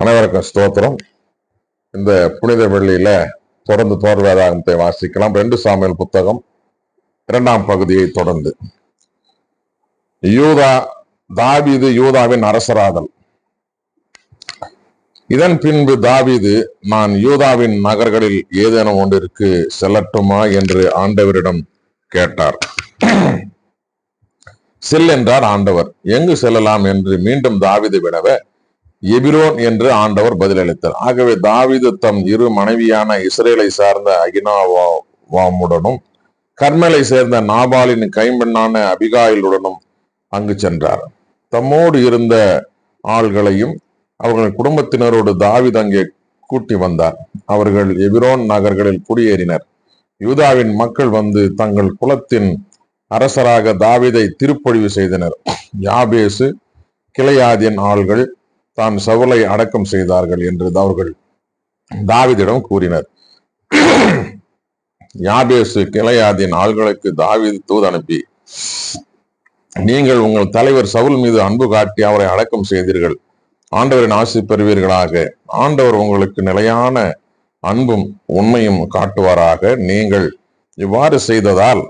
அனைவருக்கும் ஸ்தோத்திரம். இந்த புனித வெள்ளியில தொடர்ந்து தோர் வேதாகமத்தை வாசிக்கலாம். ரெண்டு சாமியல் புத்தகம் இரண்டாம் பகுதியை தொடர்ந்து. யூதா தாவிது யூதாவின் அரசராதல். இதன் பின்பு தாவிது நான் யூதாவின் நகர்களில் ஏதேனும் ஒன்றிற்கு செல்லட்டுமா என்று ஆண்டவரிடம் கேட்டார். செல் என்றார் ஆண்டவர். எங்கு செல்லலாம் என்று மீண்டும் தாவீது வினவ எபிரோன் என்று ஆண்டவர் பதிலளித்தார். ஆகவே தாவிது தம் இரு மனைவியான இஸ்ரேலை சார்ந்த அகினாவாமுடனும் கர்மலை சேர்ந்த நாபாலின் கைம்பெண்ணான அபிகாயிலுடனும் அங்கு சென்றார். தம்மோடு இருந்த ஆள்களையும் அவர்கள் குடும்பத்தினரோடு தாவித் அங்கே கூட்டி வந்தார். அவர்கள் எபிரோன் நகர்களில் குடியேறினர். யூதாவின் மக்கள் வந்து தங்கள் குலத்தின் அரசராக தாவிதை திருப்பொழிவு செய்தனர். யாபேசு கிளையாதியன் ஆள்கள் தான் சவுலை அடக்கம் செய்தார்கள் என்று அவர்கள் தாவிதிடம் கூறினர். யாபேசு கிளையாதின் ஆள்களுக்கு தாவிது தூது அனுப்பி நீங்கள் உங்கள் தலைவர் சவுல் மீது அன்பு காட்டி அவரை அடக்கம் செய்தீர்கள். ஆண்டவரின் ஆசி பெறுவீர்களாக. ஆண்டவர் உங்களுக்கு நிலையான அன்பும் உண்மையும் காட்டுவாராக. நீங்கள் இவ்வாறு செய்ததால்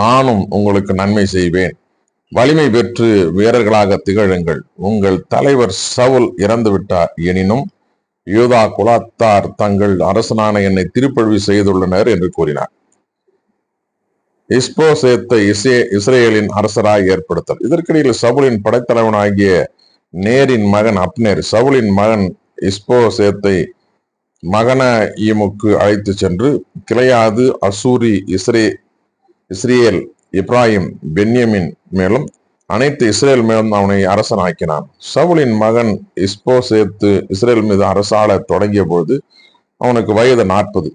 நானும் உங்களுக்கு நன்மை செய்வேன். வலிமை பெற்று வீரர்களாக திகழுங்கள். உங்கள் தலைவர் சவுல் இறந்துவிட்டார். எனினும் யூதா குலாத்தார் தங்கள் அரசனான என்னை திருப்பழிவு செய்துள்ளனர் என்று கூறினார். இஸ்போசேத்தை இசே இஸ்ரேலின் அரசராக ஏற்படுத்தல். இதற்கிடையில் சவுலின் படைத்தலைவனாகிய நேரின் மகன் அப்னேர் சவுலின் மகன் இஸ்போசேத்தை மகன ஈமுக்கு அழைத்து சென்று கிளையாது அசூரி இஸ்ரே இஸ்ரேல் இப்ராஹிம் பென்யமின் மேலும் அனைத்து இஸ்ரேல் மேலும் அவனை அரசன் ஆக்கினான் சவுலின் மகன் இஸ்போ சேர்த்து இஸ்ரேல் மீது அரசாள தொடங்கிய பொழுது அவனுக்கு வயது நாற்பது.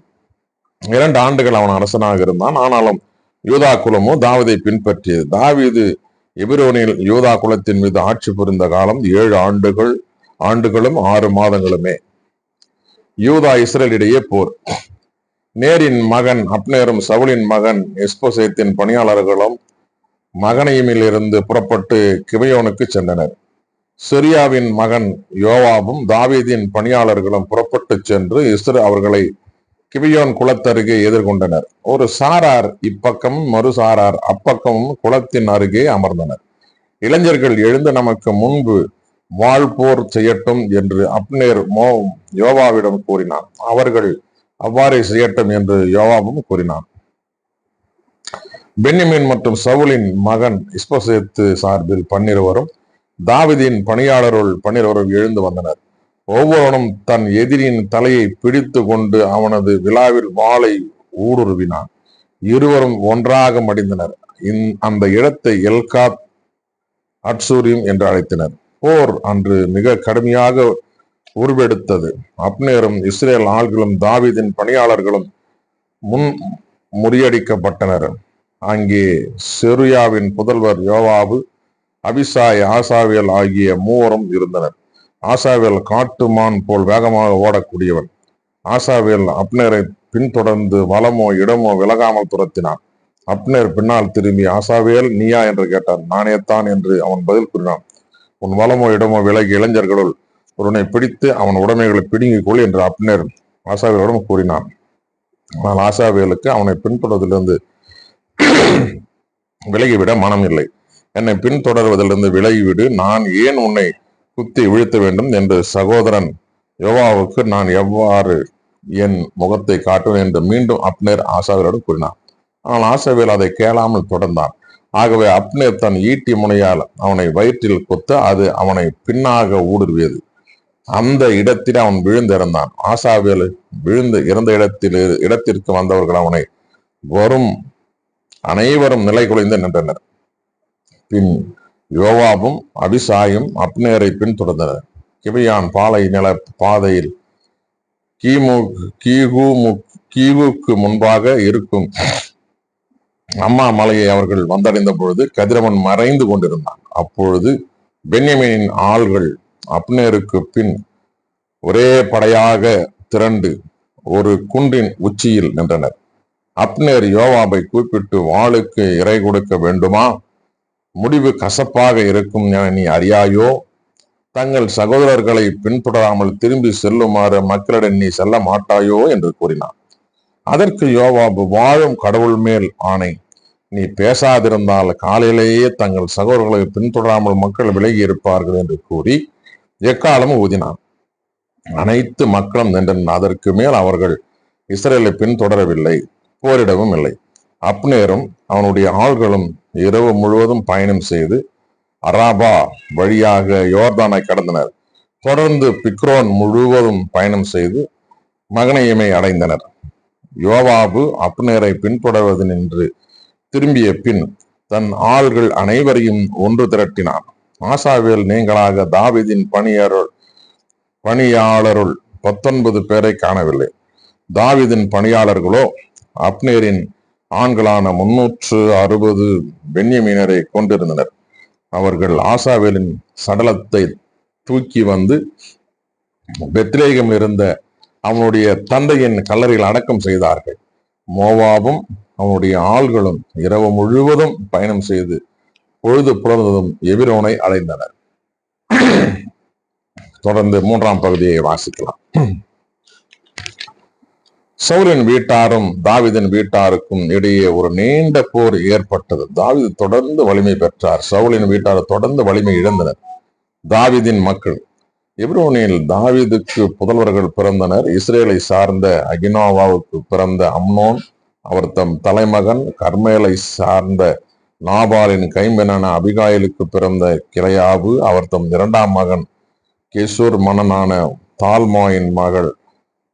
இரண்டு ஆண்டுகள் அவன் அரசனாக இருந்தான். ஆனாலும் யூதா குலமோ தாவதை பின்பற்றியது. தாவீது எபிரோனில் யூதா குலத்தின் மீது ஆட்சி புரிந்த காலம் ஏழு ஆண்டுகள் ஆண்டுகளும் ஆறு மாதங்களுமே. யூதா இஸ்ரேலிடையே போர். நேரின் மகன் அப்னேரும் சவுலின் மகன் எஸ்போசேத்தின் பணியாளர்களும் மகனையுமில் இருந்து புறப்பட்டு கிபயோனுக்கு சென்றனர். சிரியாவின் மகன் யோவாபும் தாவீதின் பணியாளர்களும் புறப்பட்டு சென்று இஸ்ரு அவர்களை கிபியோன் குளத்தருகே எதிர்கொண்டனர். ஒரு சாரார் இப்பக்கமும் மறு சாரார் அப்பக்கமும் குளத்தின் அருகே அமர்ந்தனர். இளைஞர்கள் எழுந்து நமக்கு முன்பு வாழ்போர் செய்யட்டும் என்று அப்னேர் மோ யோவாவிடம் கூறினார் அவர்கள் அவ்வாறே செய்யட்டும் என்று யோவாபும் கூறினான். பென்யமின் மற்றும் சவுலின் மகன் இஸ்பசேத்து சார்பில் பன்னிருவரும் தாவிதின் பணியாளருள் பன்னிருவரும் எழுந்து வந்தனர். ஒவ்வொருவனும் தன் எதிரியின் தலையை பிடித்து கொண்டு அவனது விழாவில் வாளை ஊடுருவினான். இருவரும் ஒன்றாக மடிந்தனர். அந்த இடத்தை எல்காத் அட்சூரியம் என்று அழைத்தனர். போர் அன்று மிக கடுமையாக உருவெடுத்தது. அப்னேரும் இஸ்ரேல் ஆள்களும் தாவீதின் பணியாளர்களும் முன் முறியடிக்கப்பட்டனர். அங்கே செருயாவின் புதல்வர் யோவாவு அபிசாய் ஆசாவியல் ஆகிய மூவரும் இருந்தனர். ஆசாவியல் காட்டுமான் போல் வேகமாக ஓடக்கூடியவன். ஆசாவியல் அப்னேரை பின்தொடர்ந்து வலமோ இடமோ விலகாமல் துரத்தினான். அப்னேர் பின்னால் திரும்பி ஆசாவியல் நீயா? என்று கேட்டான். நானேத்தான் என்று அவன் பதில் கூறினான். உன் வலமோ இடமோ விலகி இளைஞர்களுள் ஒருவனை பிடித்து அவன் உடைமைகளை பிடுங்கிக் கொள் என்று அப்னேர் ஆசாவியலிடம் கூறினான். ஆனால் ஆசாவியலுக்கு அவனை பின்தொடர்வதிலிருந்து விலகிவிட மனம் இல்லை. என்னை பின்தொடர்வதிலிருந்து விலகிவிடு. நான் ஏன் உன்னை குத்தி வீழ்த்த வேண்டும் என்று சகோதரன் யோவாவுக்கு நான் எவ்வாறு என் முகத்தை காட்டுவேன் என்று மீண்டும் அப்னேர் ஆசாவியரிடம் கூறினான். ஆனால் ஆசாவியல் அதை கேளாமல் தொடர்ந்தான். ஆகவே அப்னேர் தன் ஈட்டி முனையால் அவனை வயிற்றில் கொத்த அது அவனை பின்னாக ஊடுருவியது. அந்த இடத்தில் அவன் விழுந்திருந்தான் ஆசாவியல் விழுந்து இறந்த இடத்தில் இடத்திற்கு வந்தவர்கள் அவனை வரும் அனைவரும் நிலை குலைந்து நின்றனர். பின் யோவாவும் அபிசாயும் அப்னேரை பின்தொடர்ந்தனர். கிபியான் பாலை நில பாதையில் கிமு கீகு கீவுக்கு முன்பாக இருக்கும் அம்மா மலையை அவர்கள் வந்தடைந்த பொழுது கதிரவன் மறைந்து கொண்டிருந்தான். அப்பொழுது பென்யமீனின் ஆள்கள் அப்னேருக்கு பின் ஒரே படையாக திரண்டு ஒரு குன்றின் உச்சியில் நின்றனர். அப்னேர் யோவாபை கூப்பிட்டு வாளுக்கு இறை கொடுக்க வேண்டுமா? முடிவு கசப்பாக இருக்கும் என நீ அறியாயோ? தங்கள் சகோதரர்களை பின்தொடராமல் திரும்பி செல்லுமாறு மக்களிடம் நீ செல்ல மாட்டாயோ? என்று கூறினான். அதற்கு யோவாபு வாழும் கடவுள் மேல் ஆணை. நீ பேசாதிருந்தால் காலையிலேயே தங்கள் சகோதரர்களை பின்தொடராமல் மக்கள் விலகி இருப்பார்கள் என்று கூறி எக்காலமும் ஊதினான். அனைத்து மக்களும் நின்றன அதற்கு மேல் அவர்கள் இஸ்ரேலை பின்தொடரவில்லை. போரிடவும் இல்லை. அப்னேரும் அவனுடைய ஆள்களும் இரவு முழுவதும் பயணம் செய்து அராபா வழியாக யோர்தானை கடந்தனர். தொடர்ந்து பிக்ரோன் முழுவதும் பயணம் செய்து மகனையமை அடைந்தனர். யோவாபு அப்னேரை பின்தொடர்வது நின்று திரும்பிய பின் தன் ஆள்கள் அனைவரையும் ஒன்று திரட்டினான். ஆசாவேல் நீங்களாக தாவிதின் பணியாளர் பணியாளருள் பத்தொன்பது பேரை காணவில்லை. தாவிதின் பணியாளர்களோ அப்னேரின் ஆண்களான முன்னூற்று அறுபது பென்யமீனரை கொண்டிருந்தனர். அவர்கள் ஆசாவேலின் சடலத்தை தூக்கி வந்து பெத்ரேகம் இருந்த அவனுடைய தந்தையின் கல்லறையில் அடக்கம் செய்தார்கள். மோவாவும் அவனுடைய ஆள்களும் இரவு முழுவதும் பயணம் செய்து பொழுது புலர்ந்ததும் எபிரோனை அடைந்தனர். தொடர்ந்து மூன்றாம் பகுதியை வாசிக்கலாம். சௌரின் வீட்டாரும் தாவிதின் வீட்டாருக்கும் இடையே ஒரு நீண்ட போர் ஏற்பட்டது. தாவிது தொடர்ந்து வலிமை பெற்றார். சவுலின் வீட்டார் தொடர்ந்து வலிமை இழந்தனர். தாவிதின் மக்கள். எப்ரோனில் தாவிதுக்கு புதல்வர்கள் பிறந்தனர். இஸ்ரேலை சார்ந்த அகினோவாவுக்கு பிறந்த அம்னோன் அவர் தம் தலைமகன் கர்மேலை சார்ந்த நாபாலின் கைம்பெண்ணான அபிகாயிலுக்கு பிறந்த கிளையாவு அவர் தம் இரண்டாம் மகன் கெசூர் மன்னனான தால்மாயின் மகள்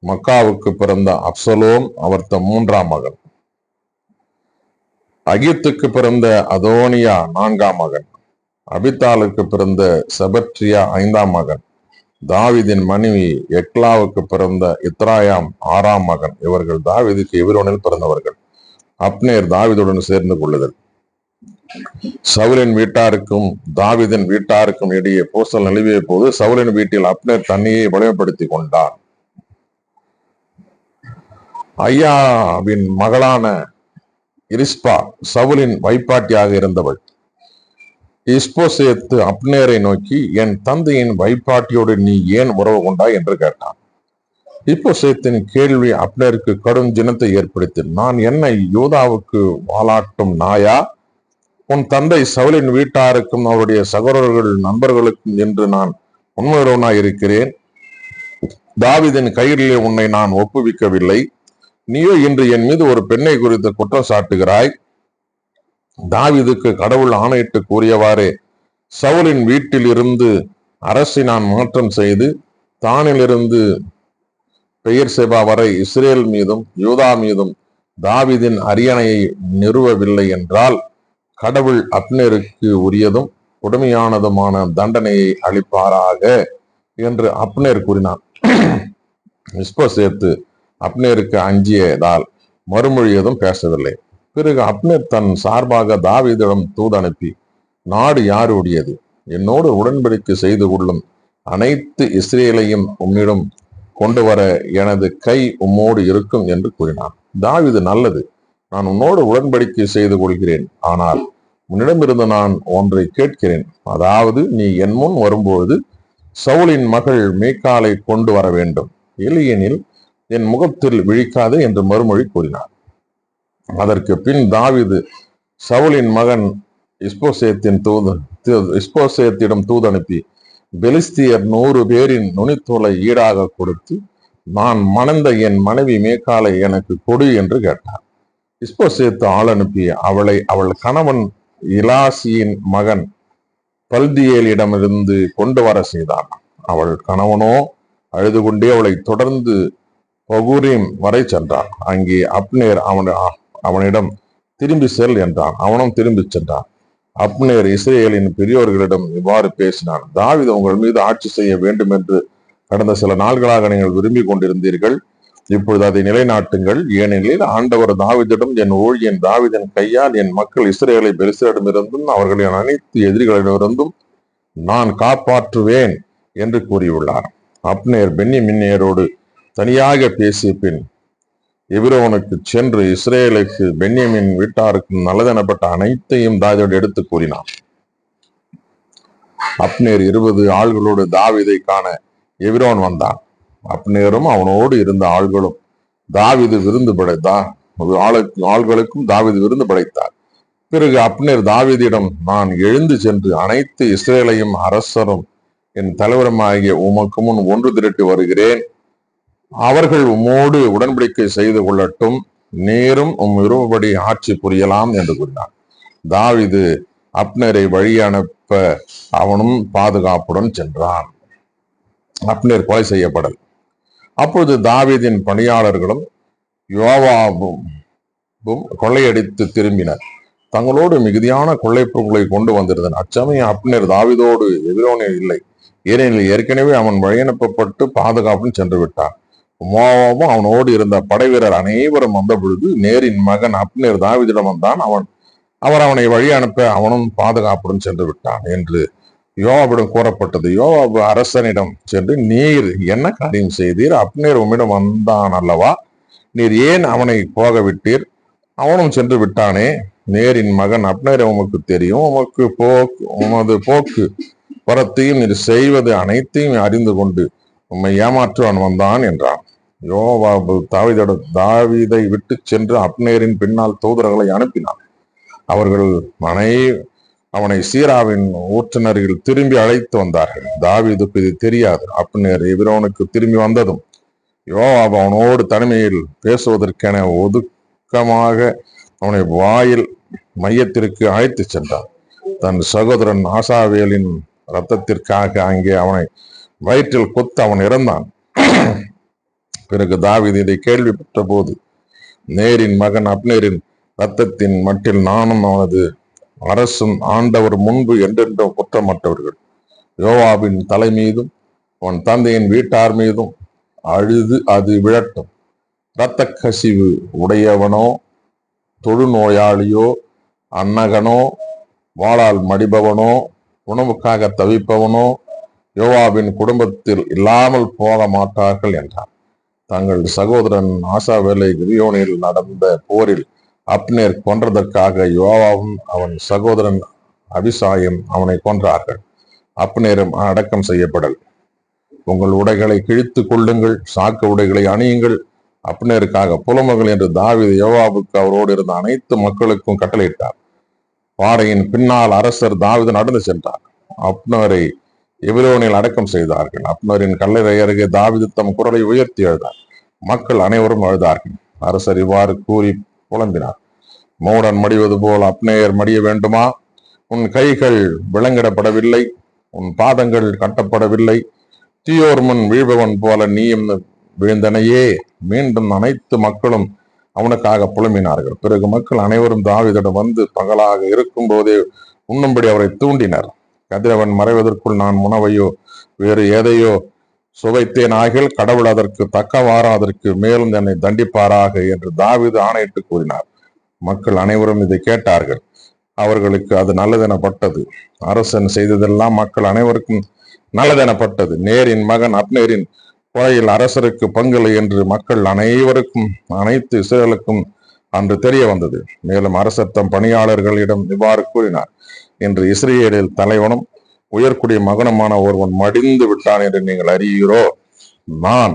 மக்காவுக்கு பிறந்த அப்சலோம் அவர் தம் மூன்றாம் மகன். அகித்துக்கு பிறந்த அதோனியா நான்காம் மகன். அபித்தாலுக்கு பிறந்த செபட்ரியா ஐந்தாம் மகன். தாவிதின் மனைவி எக்லாவுக்கு பிறந்த இத்ராயாம் ஆறாம் மகன். இவர்கள் தாவிதுக்கு எவிரோனில் பிறந்தவர்கள். அப்னேர் தாவிதுடன் சேர்ந்து கொள்ளுதல். சவுலின் வீட்டாருக்கும் தாவிதின் வீட்டாருக்கும் இடையே பூசல் நிலவிய போது சவுலின் வீட்டில் அப்னர் தன்னையை வலிமைப்படுத்தி கொண்டான். ஐயாவின் மகளான இரிஸ்பா சவுலின் வைப்பாட்டியாக இருந்தவள். இஸ்போசேத்து அப்னேரை நோக்கி என் தந்தையின் வைப்பாட்டியோடு நீ ஏன் உறவு கொண்டாய்? என்று கேட்டான். இஸ்போசேத்தின் கேள்வி அப்னேருக்கு கடும் ஜினத்தை ஏற்படுத்தி நான் என்னை யோதாவுக்கு வாலாட்டும் நாயா? உன் தந்தை சவுலின் வீட்டாருக்கும் அவருடைய சகோதரர்கள் நண்பர்களுக்கும் என்று நான் உண்மையுள்ளவனாய் இருக்கிறேன் தாவிதின் கையிலே உன்னை நான் ஒப்புவிக்கவில்லை. நீயோ இன்று என் மீது ஒரு பெண்ணை குறித்து குற்றம் சாட்டுகிறாய். தாவிதுக்கு கடவுள் ஆணையிட்டு கூறியவாறே சவுலின் வீட்டில் இருந்து அரசை நான் மாற்றம் செய்து தானிலிருந்து பெயர் செபா வரை இஸ்ரேல் மீதும் யூதா மீதும் தாவிதின் அரியணையை நிறுவவில்லை என்றால் கடவுள் அப்னேருக்கு உரியதும் கொடுமையானதுமான தண்டனையை அளிப்பாராக என்று அப்னேர் கூறினான். விஸ்ப சேர்த்து அப்னேருக்கு அஞ்சியதால் மறுமொழியதும் பேசவில்லை. பிறகு அப்னேர் தன் சார்பாக தாவீதிடம் தூது அனுப்பி நாடு யாருடையது? என்னோடு உடன்படிக்கை செய்து கொள்ளும் அனைத்து இஸ்ரேலையும் உம்மிடம் கொண்டு வர எனது கை உம்மோடு இருக்கும் என்று கூறினான். தாவிது நல்லது. நான் உன்னோடு உடன்படிக்கை செய்து கொள்கிறேன். ஆனால் உன்னிடமிருந்து நான் ஒன்றை கேட்கிறேன். அதாவது நீ என் முன் வரும்போது சவுலின் மகள் மேக்காலை கொண்டு வர வேண்டும். இல்லையெனில் என் முகத்தில் விழிக்காது என்று மறுமொழி கூறினார். அதற்கு பின் தாவிது சவுலின் மகன் இஸ்போசேத்தின் தூது இஸ்போசேத்திடம் தூது அனுப்பி பெலிஸ்தியர் நூறு பேரின் நுனித்தோலை ஈடாக கொடுத்து நான் மணந்த என் மனைவி மேக்காலை எனக்கு கொடு என்று கேட்டார். இஸ்போசேத்து ஆள் அனுப்பி அவளை அவள் கணவன் இலாசியின் மகன் பல்தியேலிடமிருந்து கொண்டு வர செய்தான். அவள் கணவனோ அழுது கொண்டே அவளை தொடர்ந்து பகுரீம் வரை சென்றான். அங்கே அப்னேர் அவன் அவனிடம் திரும்பி செல் என்றான். அவனும் திரும்பி சென்றான். அப்னேர் இஸ்ரேலின் பெரியோர்களிடம் இவ்வாறு பேசினான். தாவித உங்கள் மீது ஆட்சி செய்ய வேண்டும் என்று கடந்த சில நாள்களாக நீங்கள் விரும்பி கொண்டிருந்தீர்கள். இப்பொழுது அதை நிலைநாட்டுங்கள். ஏனெனில் ஆண்டவர் தாவிதிடம் என் ஊழியன் தாவிதன் கையால் என் மக்கள் இஸ்ரேலை பெருசரிடமிருந்தும் அவர்களின் அனைத்து எதிரிகளிடமிருந்தும் நான் காப்பாற்றுவேன் என்று கூறியுள்ளார். அப்னேர் பென்யமின்னியரோடு தனியாக பேசிய பின் எபிரோனுக்கு சென்று இஸ்ரேலுக்கு பென்யமின் வீட்டாருக்கும் நல்லதெனப்பட்ட அனைத்தையும் தாவிதோடு எடுத்து கூறினான். அப்னேர் இருபது ஆள்களோடு தாவிதை காண எபிரோன் வந்தான். அப்னேரும் அவனோடு இருந்த ஆள்களும் தாவிது விருந்து படைத்தான். ஆளுக்கு ஆள்களுக்கும் தாவிது விருந்து படைத்தார் பிறகு அப்னேர் தாவிதிடம் நான் எழுந்து சென்று அனைத்து இஸ்ரேலையும் அரசரும் என் தலைவருமாகிய உமக்கு முன் ஒன்று திரட்டி வருகிறேன். அவர்கள் உம்மோடு உடன்படிக்கை செய்து கொள்ளட்டும். நேரும் உம் விரும்பபடி ஆட்சி புரியலாம் என்று கூறினார் தாவிது அப்னரை வழி அனுப்ப அவனும் பாதுகாப்புடன் சென்றான். அப்னர் கொலை செய்யப்படல். அப்பொழுது தாவீதின் பணியாளர்களும் யோவாவும் கொள்ளையடித்து திரும்பினர். தங்களோடு மிகுதியான கொள்ளைப் கொண்டு வந்திருந்தனர். அச்சமயம் அப்னர் தாவிதோடு எதிரோனே இல்லை. ஏனெனில் ஏற்கனவே அவன் வழியனுப்பப்பட்டு பாதுகாப்புடன் சென்று விட்டான். மோவாவும் அவனோடு இருந்த படை வீரர் அனைவரும் வந்த பொழுது நேரின் மகன் அப்னேர் தாவிதிடம் வந்தான். அவன் அவர் அவனை வழி அனுப்ப அவனும் பாதுகாப்புடன் சென்று விட்டான் என்று யோவாவிடம் கூறப்பட்டது. யோவாபு அரசனிடம் சென்று நீர் என்ன காரியம் செய்தீர்? அப்னேர் உம்மிடம் வந்தான் அல்லவா நீர் ஏன் அவனை போக விட்டீர் அவனும் சென்று விட்டானே? நேரின் மகன் அப்னேர் உமக்கு தெரியும். உமக்கு போக்கு உமது போக்கு வரத்தையும் நீர் செய்வது அனைத்தையும் அறிந்து கொண்டு உம்மை ஏமாற்றுவான் வந்தான் என்றான். யோவாபு தாவிதோட தாவீதை விட்டு சென்று அப்னேரின் பின்னால் தூதர்களை அனுப்பினான். அவர்கள் மனை அவனை சீராவின் ஊற்றுநர்கள் திரும்பி அழைத்து வந்தார்கள். தாவிதுக்கு இது தெரியாது. அப்னேர் எபிரோனுக்கு திரும்பி வந்ததும் யோவாப் அவனோடு தனிமையில் பேசுவதற்கென ஒதுக்கமாக அவனை வாயில் மையத்திற்கு அழைத்துச் சென்றான். தன் சகோதரன் ஆசாவேலின் இரத்தத்திற்காக அங்கே அவனை வயிற்றில் குத்து அவன் இறந்தான். பிறகு தாவிது இதை கேள்விப்பட்ட போது நேரின் மகன் அப்னேரின் ரத்தத்தின் மட்டில் நானும் அவனது அரசும் ஆண்டவர் முன்பு என்றென்றும் குற்றமற்றவர்கள். யோவாவின் தலை மீதும் அவன் தந்தையின் வீட்டார் மீதும் அழுது அது விழட்டும். இரத்த கசிவு உடையவனோ தொழுநோயாளியோ அன்னகனோ வாளால் மடிபவனோ உணவுக்காக தவிப்பவனோ யோவாவின் குடும்பத்தில் இல்லாமல் போக மாட்டார்கள் என்றார் தங்கள் சகோதரன் ஆசாவேலை கிரியோனில் நடந்த போரில் அப்னேர் கொன்றதற்காக யோவாவும் அவன் சகோதரன் அபிசாயும் அவனை கொன்றார்கள். அப்னேரும் அடக்கம் செய்யப்படல். உங்கள் உடைகளை கிழித்து கொள்ளுங்கள் சாக்கு உடைகளை அணியுங்கள். அப்னேருக்காக புலமகள் என்று தாவீது யோவாவுக்கு அவரோடு இருந்த அனைத்து மக்களுக்கும் கட்டளையிட்டார். பாடையின் பின்னால் அரசர் தாவிது நடந்து சென்றார். அப்னரை எபிரோனில் அடக்கம் செய்தார்கள். அப்னரின் கல்லறை அருகே தாவிது தம் குரலை உயர்த்தி எழுதார். மக்கள் அனைவரும் அழுதார்கள். அரசர் இவ்வாறு கூறி புலம்பினார். மூடன் மடிவது போல் அப்னேயர் மடிய வேண்டுமா? உன் கைகள் விலங்கிடப்படவில்லை உன் பாதங்கள் கட்டப்படவில்லை. தீயோர் முன் வீழ்பவன் போல நீயும் விழுந்தனையே. மீண்டும் அனைத்து மக்களும் அவனுக்காக புலம்பினார்கள். பிறகு மக்கள் அனைவரும் தாவிதிடம் வந்து பகலாக இருக்கும் போதே உண்ணும்படி அவரை தூண்டினர். கதிரவன் மறைவதற்குள் நான் உணவையோ வேறு எதையோ சுவைத்தேன் ஆகில் கடவுள் அதற்கு தக்கவாறு அதற்கு மேலும் என்னை தண்டிப்பாராக என்று தாவிது ஆணையிட்டு கூறினார். மக்கள் அனைவரும் இதை கேட்டார்கள். அவர்களுக்கு அது நல்லதெனப்பட்டது. அரசன் செய்ததெல்லாம் மக்கள் அனைவருக்கும் நல்லதெனப்பட்டது. நேரின் மகன் அப்னேரின் கொலையில் அரசருக்கு பங்கில்லை என்று மக்கள் அனைவருக்கும் அனைத்து இஸ்ரேலுக்கும் அன்று தெரிய வந்தது. மேலும் அரசர் தம் பணியாளர்களிடம் இவ்வாறு கூறினார். இன்று இஸ்ரேலில் தலைவனும் உயர்குடிய மகனமான ஒருவன் மடிந்து விட்டான் என்று நீங்கள் அறிகிறோ. நான்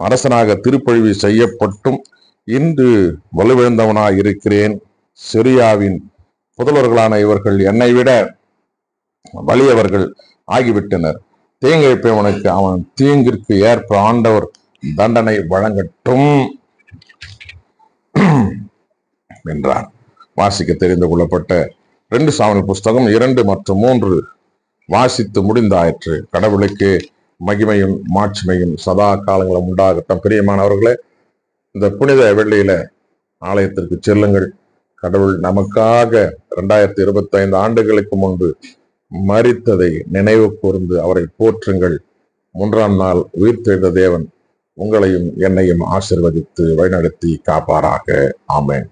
அரசனாக திருப்பழிவு செய்யப்பட்டும் இன்று வலுவிழந்தவனாய் இருக்கிறேன். சிரியாவின் புதல்வர்களான இவர்கள் என்னை விட வலியவர்கள் ஆகிவிட்டனர். தீங்கிழைப்பவனுக்கு அவன் தீங்கிற்கு ஏற்ப ஆண்டவர் தண்டனை வழங்கட்டும் என்றார் வாசிக்க தெரிந்து கொள்ளப்பட்ட ரெண்டு சாமி புஸ்தகம் இரண்டு மற்றும் மூன்று. வாசித்து முடிந்தாயிற்று. கடவுளுக்கு மகிமையும் மாட்சிமையும் சதா காலங்களும் உண்டாகட்டும். பிரியமானவர்களே இந்த புனித வெள்ளியில ஆலயத்திற்கு செல்லுங்கள். கடவுள் நமக்காக இரண்டாயிரத்தி இருபத்தி ஐந்து ஆண்டுகளுக்கு முன்பு மறித்ததை நினைவு கூர்ந்து அவரை போற்றுங்கள். மூன்றாம் நாள் உயிர்த்தெழுந்த தேவன் உங்களையும் என்னையும் ஆசிர்வதித்து வழிநடத்தி காப்பாராக. ஆமேன்.